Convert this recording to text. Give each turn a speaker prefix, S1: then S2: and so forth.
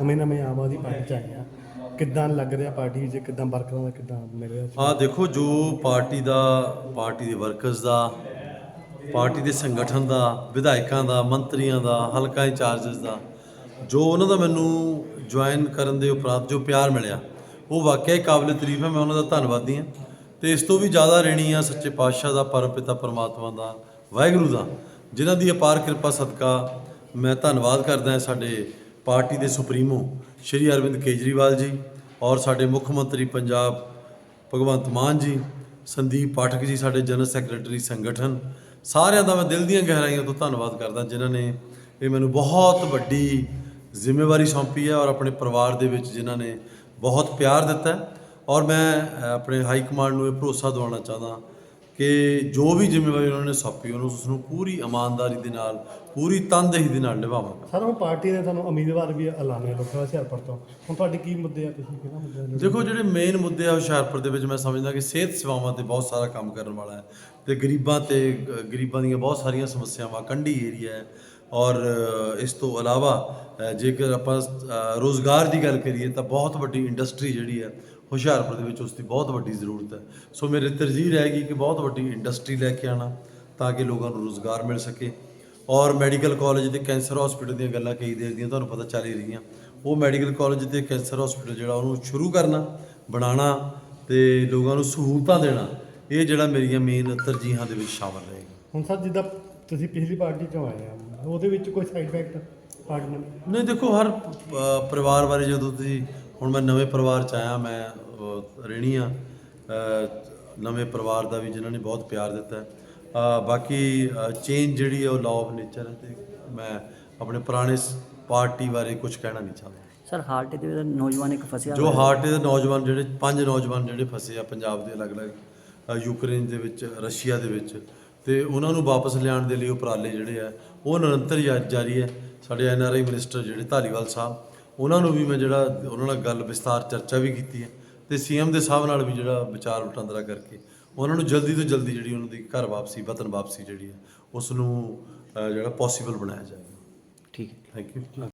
S1: ਨਵੇਂ ਨਵੇਂ ਆਮ ਆਦਮੀ ਪਾਰਟੀ ਚ ਆਏ ਆ ਕਿੱਦਾਂ ਲੱਗ ਰਿਹਾ ਪਾਰਟੀ ਵਿੱਚ? ਕਿੱਦਾਂ ਵਰਕਰਾਂ ਦਾ ਕਿੱਦਾਂ ਮਿਲ ਰਿਹਾ?
S2: ਆ ਦੇਖੋ, ਜੋ ਪਾਰਟੀ ਦਾ, ਪਾਰਟੀ ਦੇ ਵਰਕਰਸ ਦਾ, ਪਾਰਟੀ ਦੇ ਸੰਗਠਨ ਦਾ, ਵਿਧਾਇਕਾਂ ਦਾ, ਮੰਤਰੀਆਂ ਦਾ, ਹਲਕਾ ਇੰਚਾਰਜਸ ਦਾ, ਜੋ ਉਹਨਾਂ ਦਾ ਮੈਨੂੰ ਜੁਆਇਨ ਕਰਨ ਦੇ ਉਪਰੰਤ ਜੋ ਪਿਆਰ ਮਿਲਿਆ, ਉਹ ਵਾਕਿਆ ਹੀ ਕਾਬਲੇ ਤਾਰੀਫ ਹੈ, ਮੈਂ ਉਹਨਾਂ ਦਾ ਧੰਨਵਾਦੀ ਹਾਂ। ਤੇ ਇਸ ਤੋਂ ਵੀ ਜ਼ਿਆਦਾ ਰਹਿਣੀ ਆ ਸੱਚੇ ਪਾਤਸ਼ਾਹ ਦਾ, ਪਰਮ ਪਿਤਾ ਪਰਮਾਤਮਾ ਦਾ, ਵਾਹਿਗੁਰੂ ਦਾ, ਜਿਨ੍ਹਾਂ ਦੀ ਅਪਾਰ ਕਿਰਪਾ ਸਦਕਾ ਮੈਂ ਧੰਨਵਾਦ ਕਰਦਾ ਸਾਡੇ ਪਾਰਟੀ ਦੇ ਸੁਪਰੀਮੋ ਸ਼੍ਰੀ ਅਰਵਿੰਦ ਕੇਜਰੀਵਾਲ ਜੀ ਔਰ ਸਾਡੇ ਮੁੱਖ ਮੰਤਰੀ ਪੰਜਾਬ ਭਗਵੰਤ ਮਾਨ ਜੀ, ਸੰਦੀਪ ਪਾਠਕ ਜੀ, ਸਾਡੇ ਜਨਰਲ ਸੈਕਟਰੀ ਸੰਗਠਨ, ਸਾਰਿਆਂ ਦਾ ਮੈਂ ਦਿਲ ਦੀਆਂ ਗਹਿਰਾਈਆਂ ਤੋਂ ਧੰਨਵਾਦ ਕਰਦਾ ਜਿਨ੍ਹਾਂ ਨੇ ਇਹ ਮੈਨੂੰ ਬਹੁਤ ਵੱਡੀ ਜ਼ਿੰਮੇਵਾਰੀ ਸੌਂਪੀ ਹੈ ਔਰ ਆਪਣੇ ਪਰਿਵਾਰ ਦੇ ਵਿੱਚ ਜਿਨ੍ਹਾਂ ਨੇ ਬਹੁਤ ਪਿਆਰ ਦਿੱਤਾ ਔਰ ਮੈਂ ਆਪਣੇ ਹਾਈ ਕਮਾਂਡ ਨੂੰ ਇਹ ਭਰੋਸਾ ਦਿਵਾਉਣਾ ਚਾਹੁੰਦਾ ਕਿ ਜੋ ਵੀ ਜ਼ਿੰਮੇਵਾਰੀ ਉਹਨਾਂ ਨੇ ਸੌਂਪੀ ਉਹਨੂੰ ਉਸ ਨੂੰ ਪੂਰੀ ਇਮਾਨਦਾਰੀ ਦੇ ਨਾਲ ਪੂਰੀ ਤਨਦੇਹੀ ਦੇ ਨਾਲ ਨਿਭਾਵਾਂਗਾ।
S1: ਸਰ ਹੁਣ ਪਾਰਟੀ ਨੇ ਤੁਹਾਨੂੰ ਉਮੀਦਵਾਰ ਵੀ ਐਲਾਨੇ ਲੋਕਾਂ ਹੁਸ਼ਿਆਰਪੁਰ ਤੋਂ। ਹੁਣ ਤੁਹਾਡੇ ਕੀ ਮੁੱਦੇ ਆ? ਤੁਸੀਂ ਕਿਹਨਾਂ ਮੁੱਦਿਆਂ ਨੂੰ
S2: ਦੇਖੋ ਜਿਹੜੇ ਮੇਨ ਮੁੱਦੇ ਆ ਹੁਸ਼ਿਆਰਪੁਰ ਦੇ ਵਿੱਚ ਮੈਂ ਸਮਝਦਾ ਕਿ ਸਿਹਤ ਸੇਵਾਵਾਂ ਤੇ ਬਹੁਤ ਸਾਰਾ ਕੰਮ ਕਰਨ ਵਾਲਾ ਹੈ। ਤੇ ਗਰੀਬਾਂ ਤੇ ਗਰੀਬਾਂ ਦੀਆਂ ਬਹੁਤ ਸਾਰੀਆਂ ਸਮੱਸਿਆਵਾਂ ਕੰਢੀ ਏਰੀਆ ਹੈ। ਔਰ ਇਸ ਤੋਂ ਇਲਾਵਾ ਜੇਕਰ ਆਪਾਂ ਅ, ਰੋਜ਼ਗਾਰ ਦੀ ਗੱਲ ਕਰੀਏ ਤਾਂ ਬਹੁਤ ਵੱਡੀ ਇੰਡਸਟਰੀ ਜਿਹੜੀ ਹੈ ਹੁਸ਼ਿਆਰਪੁਰ ਦੇ ਵਿੱਚ ਉਸ ਦੀ ਬਹੁਤ ਵੱਡੀ ਜ਼ਰੂਰਤ ਹੈ। ਸੋ ਮੇਰੇ ਤਰਜੀਹ ਰਹੇਗੀ ਕਿ ਬਹੁਤ ਵੱਡੀ ਇੰਡਸਟਰੀ ਲੈ ਕੇ ਆਣਾ ਤਾਂ ਕਿ ਲੋਕਾਂ ਨੂੰ ਰੋਜ਼ਗਾਰ ਮਿਲ ਸਕੇ। ਔਰ ਮੈਡੀਕਲ ਕਾਲਜ ਤੇ ਕੈਂਸਰ ਹਸਪੀਟਲ ਦੀਆਂ ਗੱਲਾਂ ਕਈ ਦੇਰ ਦੀਆਂ ਤੁਹਾਨੂੰ ਪਤਾ ਚੱਲ ਹੀ ਰਹੀਆਂ। ਉਹ ਮੈਡੀਕਲ ਕਾਲਜ ਤੇ ਕੈਂਸਰ ਹਸਪੀਟਲ ਜਿਹੜਾ ਉਹਨੂੰ ਸ਼ੁਰੂ ਕਰਨਾ ਬਣਾਉਣਾ ਤੇ ਲੋਕਾਂ ਨੂੰ ਸਹੂਲਤਾਂ ਦੇਣਾ ਇਹ ਜਿਹੜਾ ਮੇਰੀਆਂ ਮੇਨ ਤਰਜੀਹਾਂ ਦੇ ਵਿੱਚ ਸ਼ਾਮਲ ਰਹੇਗਾ।
S1: ਹੁਣ ਸਰ ਜਿੱਦਾਂ ਤੁਸੀਂ ਪਿਛਲੀ ਪਾਰਟੀ ਚੋਂ ਆਏ ਆ ਉਹਦੇ ਵਿੱਚ ਕੋਈ ਸਾਈਡ ਇਫੈਕਟ ਪਾਰਟੀ ਨੇ
S2: ਨਹੀਂ ਦੇਖੋ ਹਰ ਅ, ਪਰਿਵਾਰ ਬਾਰੇ ਜਦੋਂ ਤੁਸੀਂ ਹੁਣ ਮੈਂ ਨਵੇਂ ਪਰਿਵਾਰ ਚ ਆਇਆ ਮੈਂ ਅ, ਰਹਿਣੀ ਆ ਅ, ਨਵੇਂ ਪਰਿਵਾਰ ਦਾ ਵੀ ਜਿਨ੍ਹਾਂ ਨੇ ਬਹੁਤ ਪਿਆਰ ਦਿੱਤਾ ਹੈ। ਅ, ਬਾਕੀ ਚੇਂਜ ਜਿਹੜੀ ਹੈ ਉਹ ਲਾਅ ਆਫ ਨੇਚਰ ਹੈ ਤੇ ਮੈਂ ਆਪਣੇ ਪੁਰਾਣੇ ਪਾਰਟੀ ਬਾਰੇ ਕੁਝ ਕਹਿਣਾ ਨਹੀਂ ਚਾਹੁੰਦਾ
S3: ਸਰ ਹਾਰਟ ਦੇ ਵਿੱਚ ਨੌਜਵਾਨ ਇੱਕ ਫਸਿਆ
S2: ਜੋ। ਹਾਰਟ ਦੇ ਨੌਜਵਾਨ ਜਿਹੜੇ ਪੰਜ ਨੌਜਵਾਨ ਜਿਹੜੇ ਫਸੇ ਆ ਪੰਜਾਬ ਦੇ ਅਲੱਗ-ਅਲੱਗ ਅ, ਯੂਕਰੇਨ ਦੇ ਵਿੱਚ ਰਸ਼ੀਆ ਦੇ ਵਿੱਚ ਤੇ ਉਹਨਾਂ ਨੂੰ ਵਾਪਸ ਲਿਆਉਣ ਦੇ ਲਈ ਉਪਰਾਲੇ ਜਿਹੜੇ ਆ ਉਹ ਨਿਰੰਤਰ ਜਾ- ਜਾਰੀ ਹੈ ਸਾਡੇ ਐਨਆਰਆਈ ਮਿਨਿਸਟਰ ਜਿਹੜੇ ਧਾਲੀਵਾਲ ਸਾਹਿਬ ਉਹਨਾਂ ਨੂੰ ਵੀ ਮੈਂ ਜਿਹੜਾ ਉਹਨਾਂ ਨਾਲ ਗੱਲ ਵਿਸਤਾਰ ਚਰਚਾ ਵੀ ਕੀਤੀ ਹੈ ਤੇ ਸੀਐਮ ਦੇ ਸਾਹਿਬ ਨਾਲ ਵੀ ਜਿਹੜਾ ਵਿਚਾਰ ਵਟਾਂਦਰਾ ਕਰਕੇ ਉਹਨਾਂ ਨੂੰ ਜਲਦੀ ਤੋਂ ਜਲਦੀ ਜਿਹੜੀ ਉਹਨਾਂ ਦੀ ਘਰ ਵਾਪਸੀ ਵਤਨ ਵਾਪਸੀ ਜਿਹੜੀ ਹੈ ਉਸ ਨੂੰ ਜਿਹੜਾ ਪੋਸੀਬਲ ਬਣਾਇਆ ਜਾਏਗਾ।
S3: ਠੀਕ ਹੈ।
S2: Thank you